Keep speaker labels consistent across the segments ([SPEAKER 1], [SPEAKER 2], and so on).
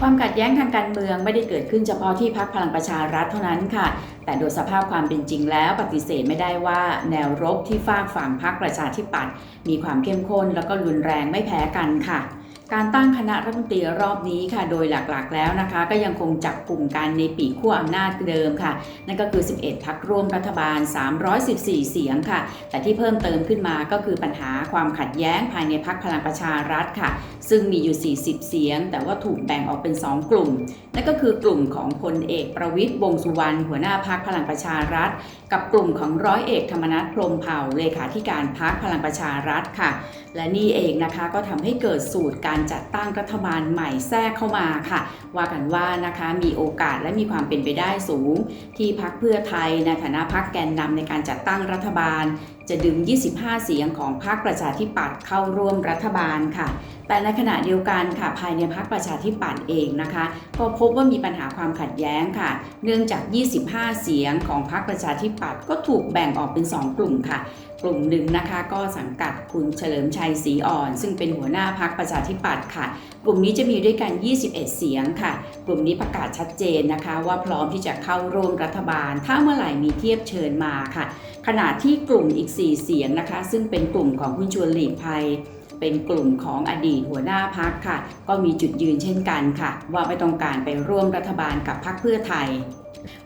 [SPEAKER 1] ความขัดแย้งทางการเมืองไม่ได้เกิดขึ้นเฉพาะที่พักพลังประชารัฐเท่านั้นค่ะ แต่โดยสภาพความเป็นจริงแล้วปฏิเสธไม่ได้ว่าแนวรบที่ฝากฝั่งพักประชาธิปัตย์มีความเข้มข้นแล้วก็รุนแรงไม่แพ้กันค่ะ การตั้งคณะรัฐมนตรีรอบนี้ค่ะ โดยหลักๆแล้วนะคะ ก็ยังคงจับกลุ่มกันในปีขั้วอำนาจเดิมค่ะ นั่นก็คือ 11พักร่วมรัฐบาล 314 เสียงค่ะ แต่ที่เพิ่มเติมขึ้นมาก็คือปัญหาความขัดแย้งภายในพักพลังประชารัฐค่ะ ซึ่งมีอยู่ 40 เสียง แต่ว่าถูกแบ่งออกเป็น 2 กลุ่ม นั่นก็คือกลุ่มของพลเอกประวิตยวงษ์สุวรรณหัวหน้าพักพลังประชารัฐ กับกลุ่มของร้อยเอกธรรมนัฐพรมเผ่าเลขาธิการพักพลังประชารัฐค่ะ และนี่เองนะคะก็ทำให้เกิดสูตรการจัดตั้งรัฐบาลใหม่แทรกเข้ามาค่ะ ว่ากันว่านะคะมีโอกาสและมีความเป็นไปได้สูง ที่พักเพื่อไทยในฐานะพักแกนนำในการจัดตั้งรัฐบาล จะดึง 25 เสียงของพรรคประชาธิปัตย์เข้าร่วมรัฐบาลค่ะ แต่ในขณะเดียวกันค่ะภายในพรรคประชาธิปัตย์เองนะคะ ก็พบว่ามีปัญหาความขัดแย้งค่ะ เนื่องจาก 25 เสียงของพรรคประชาธิปัตย์ก็ถูกแบ่งออกเป็น 2 กลุ่มค่ะ กลุ่มหนึ่งนะคะก็สังกัดคุณเฉลิมชัยศรีอ่อน ซึ่งเป็นหัวหน้าพรรคประชาธิปัตย์ค่ะ กลุ่มนี้จะมีด้วยกัน 21 เสียงค่ะ กลุ่มนี้ประกาศชัดเจนนะคะ ว่าพร้อมที่จะเข้าร่วมรัฐบาล ถ้าเมื่อไหร่มีเทียบเชิญมาค่ะขณะที่กลุ่มอีก 4 เสียงนะคะ ซึ่งเป็นกลุ่มของคุณชวนหลีกภัย เป็นกลุ่มของอดีตหัวหน้าพักค่ะ ก็มีจุดยืนเช่นกันค่ะ ว่าไม่ต้องการไปร่วมรัฐบาลกับพรรคเพื่อไทย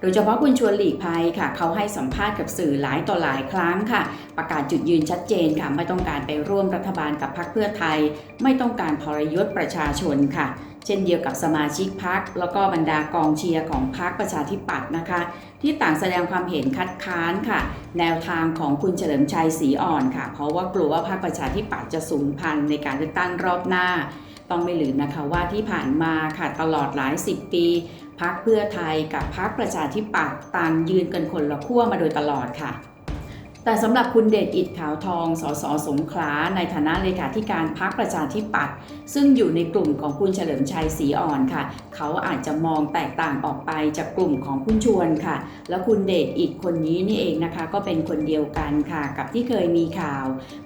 [SPEAKER 1] โดยเฉพาะคุณชวนหลีกภัยค่ะ เขาให้สัมภาษณ์กับสื่อหลายต่อหลายครั้งค่ะ ประกาศจุดยืนชัดเจนค่ะ ไม่ต้องการไปร่วมรัฐบาลกับพรรคเพื่อไทย ไม่ต้องการทรยศประชาชนค่ะ เช่นเดียวกับสมาชิกพักแล้วก็บรรดากองเชียร์ของพรรคประชาธิปัตย์นะคะ ที่ต่างแสดงความเห็นคัดค้านค่ะ แนวทางของคุณเฉลิมชัยศรีอ่อนค่ะ เพราะว่ากลัวว่าพรรคประชาธิปัตย์จะสูญพันธุ์ในการเลือกตั้งรอบหน้า ต้องไม่ลืมนะคะว่าที่ผ่านมาค่ะตลอดหลายสิบปี พักเพื่อไทยกับพักประชาธิปัตย์ต่างยืนกันคนละขั้วมาโดยตลอดค่ะ แต่สำหรับคุณเดชอิดขาวทอง สสสงขลา ในฐานะเลขาธิการพักประชาธิปัตย์ซึ่งอยู่ในกลุ่มของคุณเฉลิมชัยศรีอ่อนค่ะ เขาอาจจะมองแตกต่างออกไปจากกลุ่มของคุณชวนค่ะ แล้วคุณเดชอิดคนนี้นี่เองนะคะ ก็เป็นคนเดียวกันค่ะ กับที่เคยมีข่าว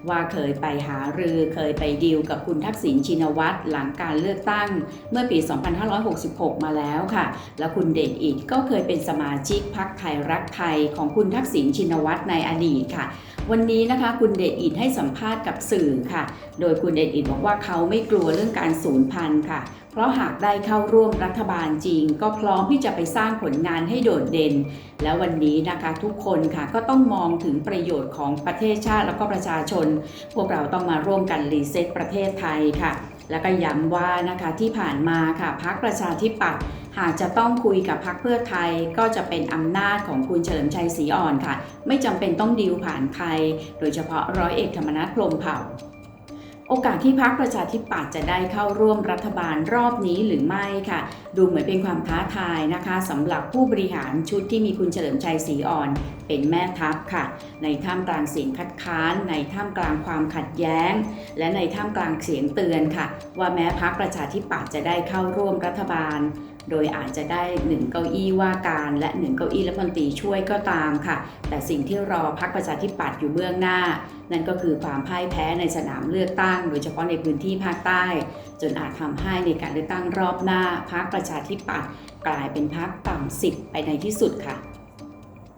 [SPEAKER 1] ว่าเคยไปหารือเคยไปดีลกับคุณทักษิณชินวัตรหลังการเลือกตั้งเมื่อปี 2566 มาแล้วค่ะ แล้วคุณเดชอิดก็เคยเป็นสมาชิกพักไทยรักไทยของคุณทักษิณชินวัตรในอดีตค่ะ วันนี้นะคะคุณเดชอิดให้สัมภาษณ์กับสื่อค่ะ โดยคุณเดชอิดบอกว่าเขาไม่กลัวเรื่องการสูญพันธุ์ค่ะ เพราะหากได้เข้าร่วมรัฐบาลจริง ก็พร้อมที่จะไปสร้างผลงานให้โดดเด่น แล้ววันนี้นะคะทุกคนค่ะก็ต้องมองถึงประโยชน์ของประเทศชาติแล้วก็ประชาชน พวกเราต้องมาร่วมกันรีเซ็ตประเทศไทยค่ะ และก็ย้ำว่านะคะที่ผ่านมาค่ะพักประชาธิปัตย์หากจะต้องคุยกับพักเพื่อไทยก็จะเป็นอำนาจของคุณเฉลิมชัยศรีอ่อนค่ะ ไม่จำเป็นต้องดีลผ่านใคร โดยเฉพาะร้อยเอกธรรมนัฐพรมเผ่า โอกาสที่พรรคประชาธิปัตย์จะได้เข้าร่วมรัฐบาลรอบนี้หรือไม่ค่ะ ดูเหมือนเป็นความท้าทายนะคะสำหรับผู้บริหารชุดที่มีคุณเฉลิมชัยศรีอ่อน เป็นแม่ทัพค่ะ ในท่ามกลางเสียงคัดค้าน ในท่ามกลางความขัดแย้ง และในท่ามกลางเสียงเตือนค่ะ ว่าแม้พรรคประชาธิปัตย์จะได้เข้าร่วมรัฐบาล โดยอาจจะได้หนึ่งเก้าอี้ว่าการและหนึ่งเก้าอี้รัฐมนตรีช่วยก็ตามค่ะ แต่สิ่งที่รอพักประชาธิปัตย์อยู่เบื้องหน้า นั่นก็คือความพ่ายแพ้ในสนามเลือกตั้ง โดยเฉพาะในพื้นที่ภาคใต้ จนอาจทำให้ในการเลือกตั้งรอบหน้าพักประชาธิปัตย์กลายเป็นพักต่ำสิบไปในที่สุดค่ะ